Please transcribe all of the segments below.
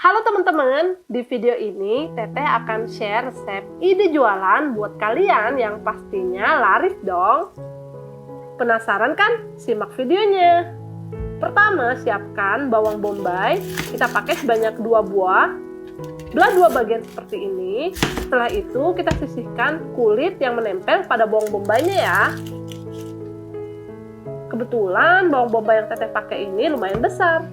Halo teman-teman, di video ini Teteh akan share resep ide jualan buat kalian yang pastinya laris dong. Penasaran kan? Simak videonya. Pertama, siapkan bawang bombay. Kita pakai sebanyak dua buah. Belah dua bagian seperti ini. Setelah itu, kita sisihkan kulit yang menempel pada bawang bombaynya ya. Kebetulan bawang bombay yang teteh pakai ini lumayan besar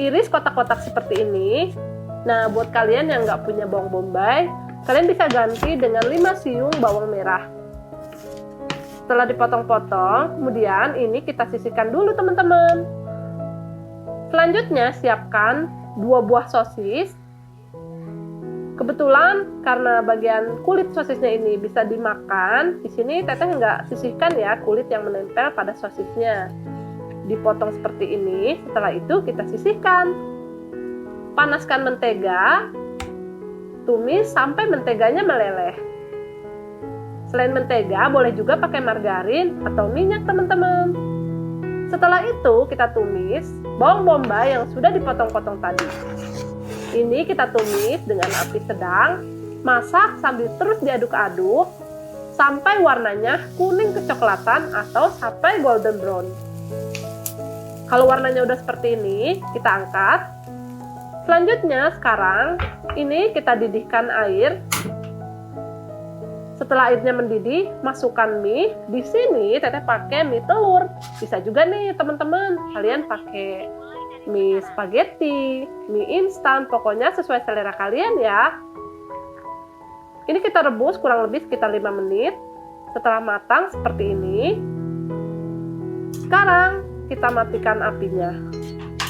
iris kotak-kotak seperti ini. Nah, buat kalian yang nggak punya bawang bombay, kalian bisa ganti dengan 5 siung bawang merah. Setelah dipotong-potong, kemudian ini kita sisihkan dulu teman-teman. Selanjutnya, siapkan dua buah sosis. Kebetulan karena bagian kulit sosisnya ini bisa dimakan, di sini teteh nggak sisihkan ya kulit yang menempel pada sosisnya dipotong seperti ini. Setelah itu kita sisihkan. Panaskan mentega, tumis sampai menteganya meleleh. Selain mentega, boleh juga pakai margarin atau minyak teman-teman. Setelah itu kita tumis bawang bombay yang sudah dipotong-potong tadi. Ini kita tumis dengan api sedang, masak sambil terus diaduk-aduk sampai warnanya kuning kecoklatan atau sampai golden brown. Kalau warnanya udah seperti ini, kita angkat. Selanjutnya sekarang ini kita didihkan air. Setelah airnya mendidih, masukkan mie. Di sini teteh pakai mie telur. Bisa juga nih teman-teman, kalian pakai mie spaghetti, mie instan, pokoknya sesuai selera kalian ya. Ini kita rebus kurang lebih sekitar 5 menit. Setelah matang seperti ini. Sekarang kita matikan apinya.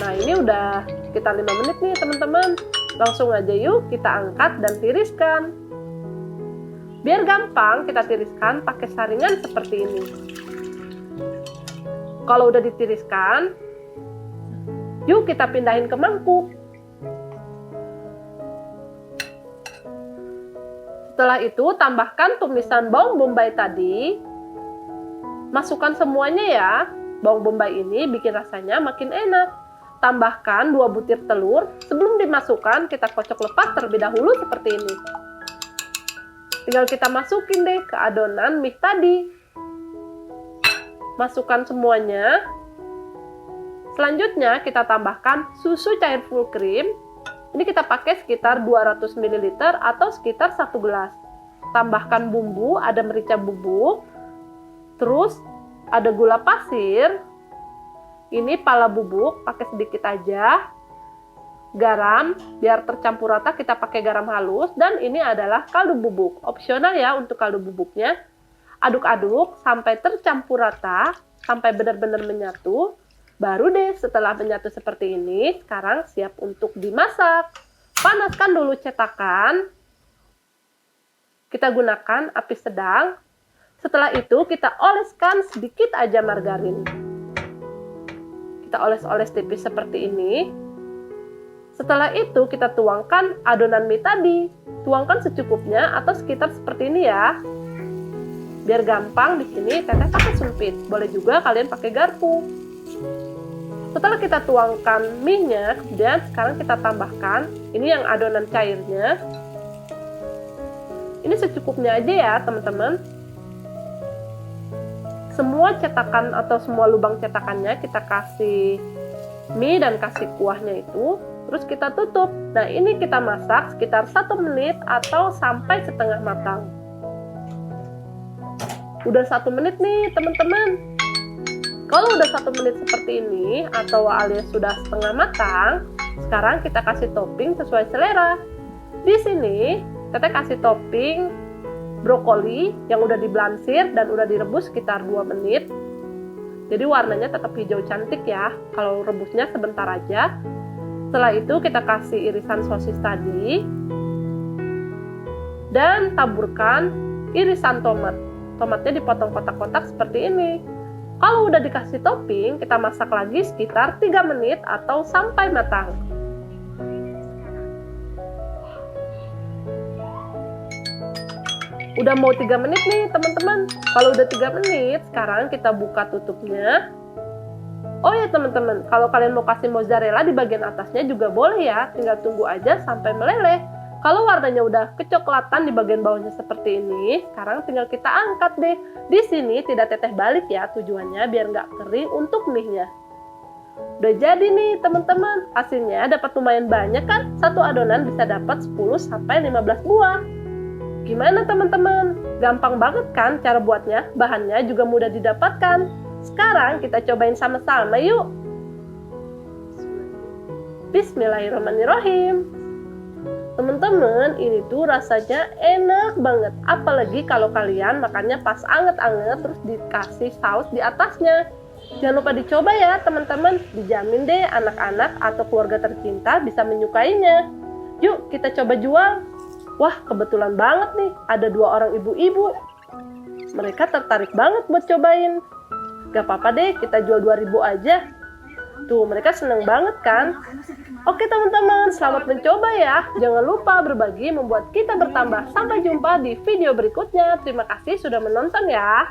Nah ini udah sekitar 5 menit nih teman-teman. Langsung aja yuk kita angkat dan tiriskan. Biar gampang kita tiriskan pakai saringan seperti ini. Kalau udah ditiriskan, yuk kita pindahin ke mangkuk. Setelah itu tambahkan tumisan bawang bombay tadi. Masukkan semuanya ya. Bawang bombay ini bikin rasanya makin enak. Tambahkan 2 butir telur. Sebelum dimasukkan, kita kocok lepas terlebih dahulu seperti ini. Tinggal kita masukin deh ke adonan mie tadi. Masukkan semuanya. Selanjutnya kita tambahkan susu cair full cream. Ini kita pakai sekitar 200 ml atau sekitar 1 gelas. Tambahkan bumbu, ada merica bubuk. Terus ada gula pasir. Ini pala bubuk, pakai sedikit aja. Garam, biar tercampur rata kita pakai garam halus. Dan ini adalah kaldu bubuk, opsional ya untuk kaldu bubuknya. Aduk-aduk sampai tercampur rata, sampai benar-benar menyatu. Baru deh setelah menyatu seperti ini, sekarang siap untuk dimasak. Panaskan dulu cetakan. Kita gunakan api sedang setelah itu kita oleskan sedikit aja margarin. Kita oles-oles tipis seperti ini. Setelah itu kita tuangkan adonan mie tadi. Tuangkan secukupnya atau sekitar seperti ini ya. Biar gampang di sini teteh pakai sumpit. Boleh juga kalian pakai garpu. Setelah kita tuangkan mie-nya, kemudian sekarang kita tambahkan ini yang adonan cairnya. Ini secukupnya aja ya, teman-teman semua cetakan atau semua lubang cetakannya kita kasih mie dan kasih kuahnya itu terus kita tutup. Nah ini kita masak sekitar satu menit atau sampai setengah matang. Udah satu menit nih teman-teman. Kalau udah satu menit seperti ini atau alias sudah setengah matang sekarang kita kasih topping sesuai selera. Di sini kita kasih topping brokoli yang udah diblansir dan udah direbus sekitar 2 menit. Jadi warnanya tetap hijau cantik ya. Kalau rebusnya sebentar aja. Setelah itu kita kasih irisan sosis tadi. Dan taburkan irisan tomat. Tomatnya dipotong kotak-kotak seperti ini. Kalau udah dikasih topping, kita masak lagi sekitar 3 menit atau sampai matang. Udah mau 3 menit nih teman-teman. Kalau udah 3 menit, sekarang kita buka tutupnya. Oh ya teman-teman, kalau kalian mau kasih mozzarella di bagian atasnya juga boleh ya, tinggal tunggu aja sampai meleleh. Kalau warnanya udah kecoklatan di bagian bawahnya seperti ini, sekarang tinggal kita angkat deh. Di sini tidak teteh balik ya tujuannya biar nggak kering untuk mie-nya. Udah jadi nih teman-teman, hasilnya dapat lumayan banyak kan? Satu adonan bisa dapat 10 sampai 15 buah. Gimana teman-teman? Gampang banget kan cara buatnya? Bahannya juga mudah didapatkan. Sekarang kita cobain sama-sama yuk. Bismillahirrahmanirrahim. Teman-teman, ini tuh rasanya enak banget. Apalagi kalau kalian makannya pas anget-anget terus dikasih saus di atasnya. Jangan lupa dicoba ya teman-teman. Dijamin deh anak-anak atau keluarga tercinta bisa menyukainya. Yuk kita coba jual. Wah kebetulan banget nih ada dua orang ibu-ibu. Mereka tertarik banget buat cobain. Gak apa-apa deh, kita jual 2000 aja. Tuh, mereka seneng banget kan? Oke teman-teman, selamat mencoba ya. Jangan lupa berbagi membuat kita bertambah. Sampai jumpa di video berikutnya. Terima kasih sudah menonton ya.